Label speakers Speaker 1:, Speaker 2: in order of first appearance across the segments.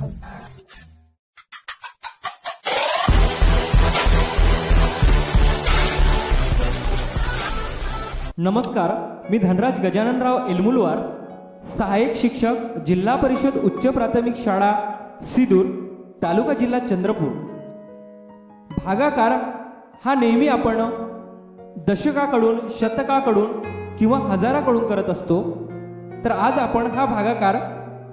Speaker 1: नमस्कार मी धनराज गजाननराव एलमुलवार सहाय्यक शिक्षक जिल्हा परिषद उच्च प्राथमिक शाळा सिदूर तालुका जिल्हा चंद्रपूर. भागाकार हा नेहमी आपण दशकाकडून शतकाकडून किंवा हजाराकडून करत असतो. तर आज आपण हा भागाकार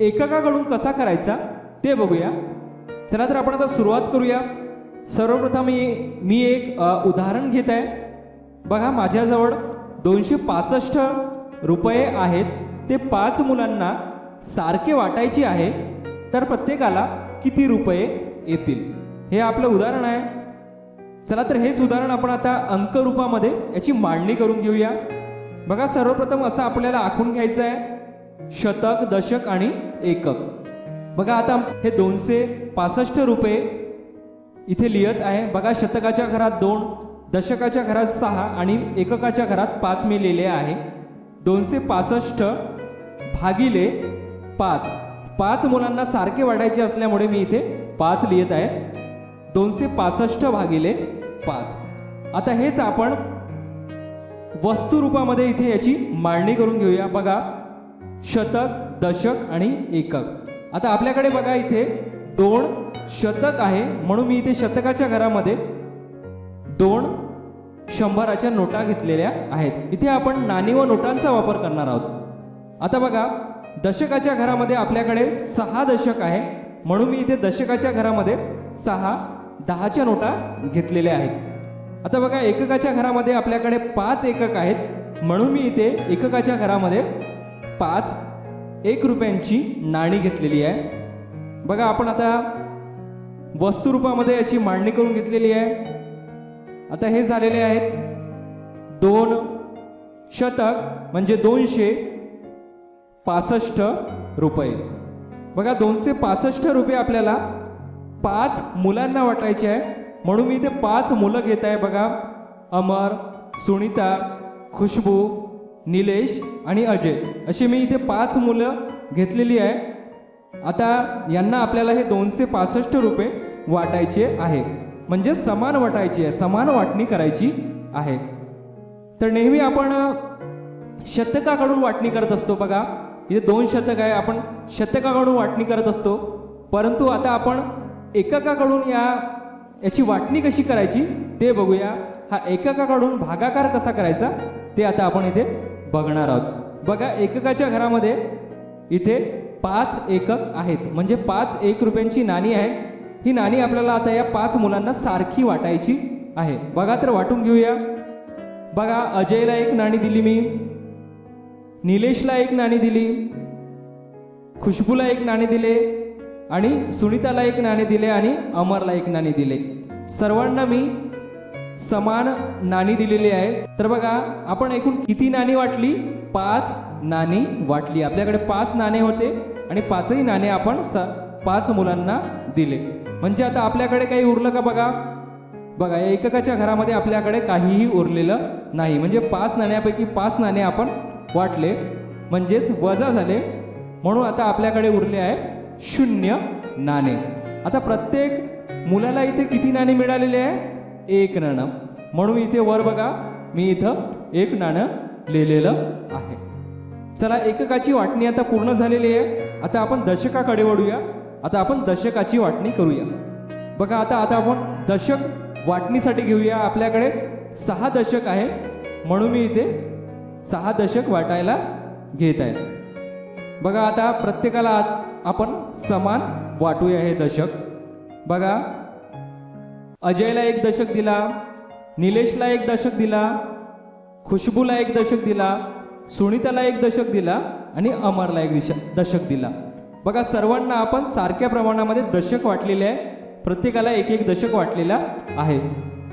Speaker 1: एककाकडून कसा करायचा? ते बघूया. चला तर आपण आता सुरुवात करूया. सर्वप्रथम मी मी एक उदाहरण घेत आहे. बघा माझ्याजवळ दोनशे पासष्ट रुपये आहेत. ते पाच मुलांना सारखे वाटायचे आहे तर प्रत्येकाला किती रुपये येतील? हे आपलं उदाहरण आहे. चला तर हेच उदाहरण आपण आता अंक रूपामध्ये याची मांडणी करून घेऊया. बघा सर्वप्रथम असं आपल्याला आखून घ्यायचं आहे. शतक दशक आणि एकक. बघा आता हे दोनशे पासष्ट रुपये इथे लिहित आहे. बघा शतकाच्या घरात दोन दशकाच्या घरात सहा आणि एककाच्या घरात पाच मी लिहिले आहे. दोनशे पासष्ट भागिले पाच. पाच मुलांना सारखे वाढायचे असल्यामुळे मी इथे पाच लिहित आहे. दोनशे पासष्ट भागिले पाच. आता हेच आपण वस्तू रूपामध्ये इथे याची मांडणी करून घेऊया. बघा शतक दशक आणि एकक. आता आपल्याकडे बघा इथे दोन शतक आहे. म्हणून मी इथे शतकाच्या घरामध्ये दोन शंभराच्या नोटा घेतलेल्या आहेत. इथे आपण नाणी व नोटांचा वापर करणार आहोत. आता बघा दशकाच्या घरामध्ये आपल्याकडे सहा दशक आहे. म्हणून मी इथे दशकाच्या घरामध्ये सहा दहाच्या नोटा घेतलेल्या आहेत. आता बघा एककाच्या घरामध्ये आपल्याकडे पाच एकक आहेत. म्हणून मी इथे एककाच्या घरामध्ये पाच एक रुपयांची नाणी घेतलेली आहे. बघा आपण आता वस्तू रूपामध्ये याची मांडणी करून घेतलेली आहे. आता हे झालेले आहेत दोन शतक म्हणजे दोनशे पासष्ट रुपये. बघा दोनशे पासष्ट रुपये आपल्याला पाच मुलांना वाटायचे आहे. म्हणून मी इथे पाच मुलं घेत आहे बघा. अमर सुनीता खुशबू निलेश आणि अजय. अशी मी इथे पाच मुलं घेतलेली आहे. आता यांना आपल्याला हे दोनशे पासष्ट रुपये वाटायचे आहे. म्हणजे समान वाटायची आहे समान वाटणी करायची आहे. तर नेहमी आपण शतकाकडून वाटणी करत असतो बघा. इथे दोन शतक आहे आपण शतकाकडून वाटणी करत असतो. परंतु आता आपण एककाकडून या याची वाटणी कशी करायची ते बघूया. हा एककाकडून भागाकार कसा करायचा ते आता आपण इथे बघणार आहोत. बघा एककाच्या घरामध्ये इथे पाच एकक आहेत. म्हणजे पाच एक रुपयांची नाणी आहे. ही नाणी आपल्याला आता या पाच मुलांना सारखी वाटायची आहे. बघा तर वाटून घेऊया. बघा अजयला एक नाणी दिली मी. निलेशला एक नाणी दिली. खुशबूला एक नाणे दिले. आणि सुनीताला एक नाणे दिले आणि अमरला एक नाणे दिले. सर्वांना मी समान नाणी दिलेली आहे. तर बघा आपण एकूण किती नाणी वाटली? पाच नाणी वाटली. आपल्याकडे पाच नाणे होते आणि पाचही नाणे आपण स पाच मुलांना दिले. म्हणजे आता आपल्याकडे काही उरलं का बघा? बघा या एककाच्या घरामध्ये आपल्याकडे काहीही उरलेलं नाही. म्हणजे पाच नाण्यापैकी पाच नाणे आपण वाटले. म्हणजेच वजा झाले. म्हणून आता आपल्याकडे उरले आहे शून्य नाणे. आता प्रत्येक मुलाला इथे किती नाणे मिळालेले आहे? एक नाणं. म्हणून इथे वर बघा मी इथं एक नाणं लिहिलेलं आहे. चला एककाची वाटणी आता पूर्ण झालेली आहे. आता आपण दशकाकडे वळूया. आता आपण दशकाची वाटणी करूया. बघा आता आता आपण दशक वाटणीसाठी घेऊया आपल्याकडे. सहा दशक आहे. म्हणून मी इथे सहा दशक वाटायला घेत आहे. बघा आता प्रत्येकाला आपण समान वाटूया हे दशक. बघा अजयला एक दशक दिला निलेशला एक दशक दिला खुशबूला एक दशक दिला सुनीताला एक दशक दिला आणि अमरला एक दिशक दशक दिला. बघा सर्वांना आपण सारख्या प्रमाणामध्ये दशक वाटलेले आहे. प्रत्येकाला एक एक दशक वाटलेला आहे.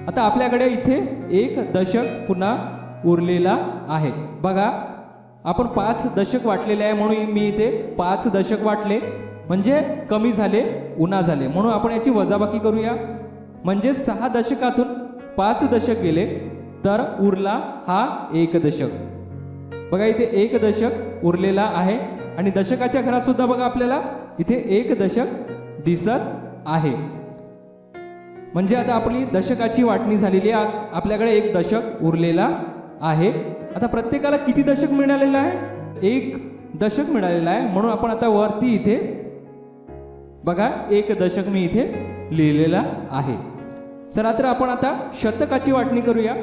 Speaker 1: आता आपल्याकडे इथे एक दशक पुन्हा उरलेला आहे. बघा आपण पाच दशक वाटलेले आहे म्हणून मी इथे पाच दशक वाटले. म्हणजे कमी झाले उन्हा झाले. म्हणून आपण याची वजाबाकी करूया. म्हणजे सहा दशकातून पाच दशक गेले तर उरला हा एक दशक. बघा इथे एक दशक उरलेला आहे आणि दशकाच्या घरात सुद्धा बघा आपल्याला इथे एक दशक दिसत आहे. म्हणजे आता आपली दशकाची वाटणी झालेली आहे आपल्याकडे एक दशक उरलेला आहे. आता प्रत्येकाला किती दशक मिळालेलं आहे? एक दशक मिळालेलं आहे म्हणून आपण आता वरती इथे बघा एक दशक मी इथे लिहिलेला आहे. चला तर आपण आता शतकाची वाटणी करूया.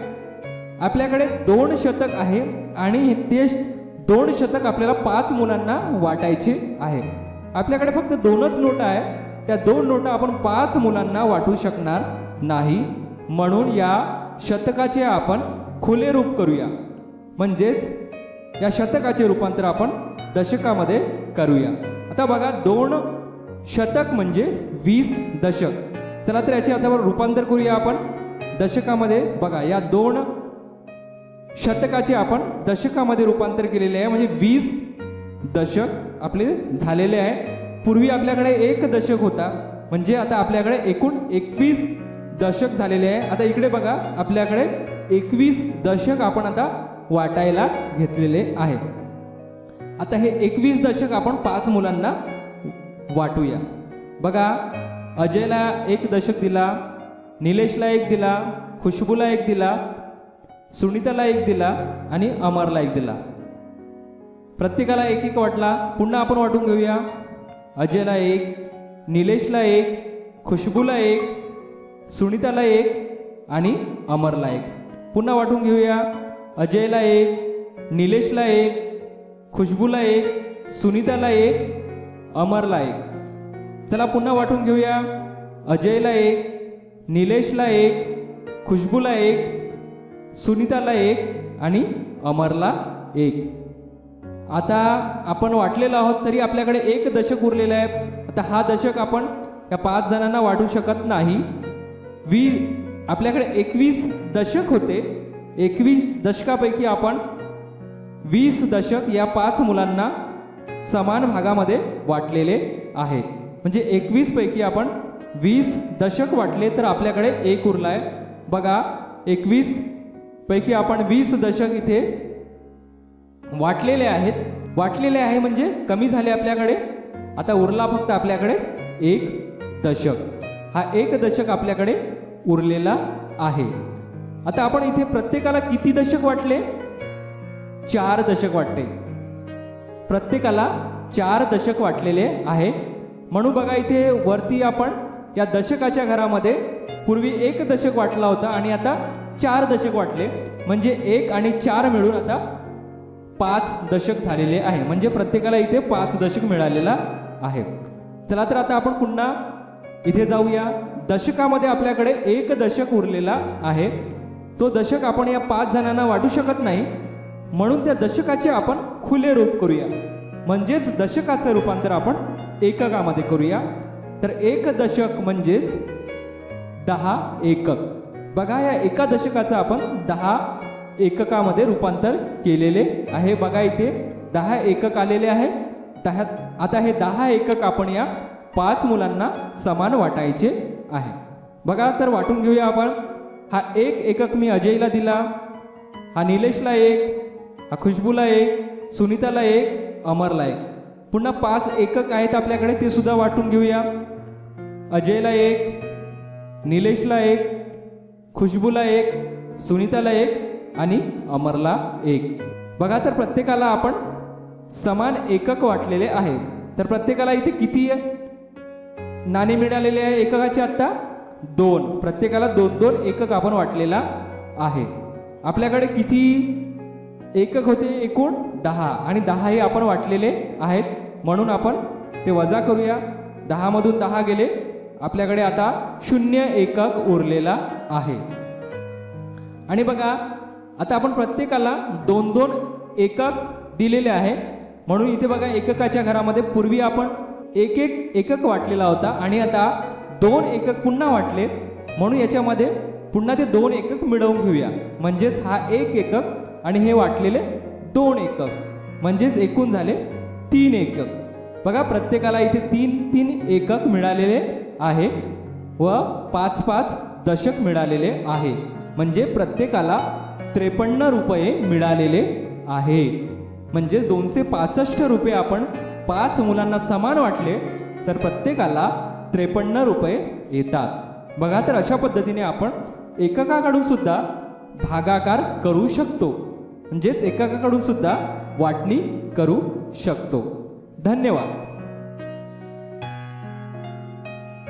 Speaker 1: आपल्याकडे दोन शतक आहे आणि ते दोन शतक आपल्याला पाच मुलांना वाटायचे आहे. आपल्याकडे फक्त दोनच नोटा आहे. त्या दोन नोटा आपण पाच मुलांना वाटू शकणार नाही. म्हणून या शतकाचे आपण खुले रूप करूया. म्हणजेच या शतकाचे रूपांतर आपण दशकामध्ये करूया. आता बघा दोन शतक म्हणजे वीस दशक. चला तर याचे आता रूपांतर करूया आपण. दशकामध्ये बघा या दोन शतकाचे आपण दशकामध्ये रूपांतर केलेले आहे. म्हणजे वीस दशक आपले झालेले आहे. पूर्वी आपल्याकडे एक दशक होता. म्हणजे आता आपल्याकडे एकूण एकवीस दशक झालेले आहे. आता इकडे बघा आपल्याकडे एकवीस दशक आपण आता वाटायला घेतलेले आहे. आता हे एकवीस दशक आपण पाच मुलांना वाटूया. बघा अजयला एक दशक दिला निलेशला एक दिला खुशबूला एक दिला सुनीताला एक दिला आणि अमरला एक दिला. प्रत्येकाला एक एक वाटला. पुन्हा आपण वाटून घेऊया. अजयला एक निलेशला एक खुशबूला एक सुनीताला एक आणि अमरला एक. पुन्हा वाटून घेऊया. अजयला एक निलेशला एक खुशबूला एक सुनीताला एक अमरला एक. चला पुन्हा वाटून घेऊया. अजयला एक निलेशला एक खुशबूला एक सुनीताला एक आणि अमरला एक. आता आपण वाटलेलो आहोत तरी आपल्याकडे एक दशक उरलेलं आहे. आता हा दशक आपण या पाच जणांना वाटू शकत नाही. वी आपल्याकडे एकवीस दशक होते. एकवीस दशकापैकी आपण वीस दशक या पाच मुलांना समान भागामध्ये वाटलेले आहेत. म्हणजे एकवीस पैकी आपण वीस दशक वाटले तर आपल्याकडे एक उरला आहे बघा एकवीस पैकी आपण वीस दशक इथे वाटलेले आहेत. वाटलेले आहे म्हणजे कमी झाले आपल्याकडे. आता उरला फक्त आपल्याकडे एक दशक. हा एक दशक आपल्याकडे उरलेला आहे. आता आपण इथे प्रत्येकाला किती दशक वाटले? चार दशक वाटते प्रत्येकाला चार दशक वाटलेले आहे. म्हणून बघा इथे वरती आपण या दशकाच्या घरामध्ये पूर्वी एक दशक वाटला होता आणि आता चार दशक वाटले. म्हणजे एक आणि चार मिळून आता पाच दशक झालेले आहे. म्हणजे प्रत्येकाला इथे पाच दशक मिळालेला आहे. चला तर आता आपण पुन्हा इथे जाऊया. दशकामध्ये आपल्याकडे एक दशक उरलेला आहे. तो दशक आपण या पाच जणांना वाटू शकत नाही. म्हणून त्या दशकाचे आपण खुले रूप करूया. म्हणजेच दशकाचं रूपांतर आपण एककामध्ये करूया. तर एक दशक म्हणजेच दहा एकक. बघा या एका दशकाचं आपण दहा एककामध्ये रूपांतर केलेले आहे. बघा इथे दहा एकक आलेले आहे. दहा आता हे दहा एकक आपण या पाच मुलांना समान वाटायचे आहे. बघा तर वाटून घेऊया आपण. हा एक एकक मी अजयला दिला. हा निलेशला एक हा खुशबूला एक सुनीताला एक अमरला एक. पुन्हा पाच एकक आहेत आपल्याकडे ते सुद्धा वाटून घेऊया. अजयला एक निलेशला एक खुशबूला एक सुनीताला एक आणि अमरला एक. बघा तर प्रत्येकाला आपण समान एकक वाटलेले आहे. तर प्रत्येकाला इथे किती नाणे मिळालेले आहे एककाचे आत्ता दोन. प्रत्येकाला दोन दोन एकक आपण वाटलेला आहे. आपल्याकडे किती एकक होते एकूण? दहा. आणि दहा हे आपण वाटलेले आहेत. म्हणून आपण ते वजा करूया. दहामधून दहा गेले. आपल्याकडे आता शून्य एकक उरलेला आहे. आणि बघा आता आपण प्रत्येकाला दोन दोन एकक दिलेले आहे. म्हणून इथे बघा एककाच्या घरामध्ये पूर्वी आपण एक एक एकक वाटलेला होता. आणि आता दोन एकक पुन्हा वाटले. म्हणून याच्यामध्ये पुन्हा ते दोन एकक मिळवून घेऊया. म्हणजेच हा एक एकक आणि हे वाटलेले दोन एकक. म्हणजेच एकूण झाले तीन एकक. बघा प्रत्येकाला इथे तीन तीन एकक मिळालेले आहे व पाच पाच दशक मिळालेले आहे. म्हणजे प्रत्येकाला त्रेपन्न रुपये मिळालेले आहे. म्हणजेच दोनशे पासष्ट रुपये आपण पाच मुलांना समान वाटले तर प्रत्येकाला त्रेपन्न रुपये येतात. बघा तर अशा पद्धतीने आपण एककाकडून सुद्धा भागाकार करू शकतो. म्हणजेच एकाकाकडून सुद्धा वाटणी करू शकतो. धन्यवाद.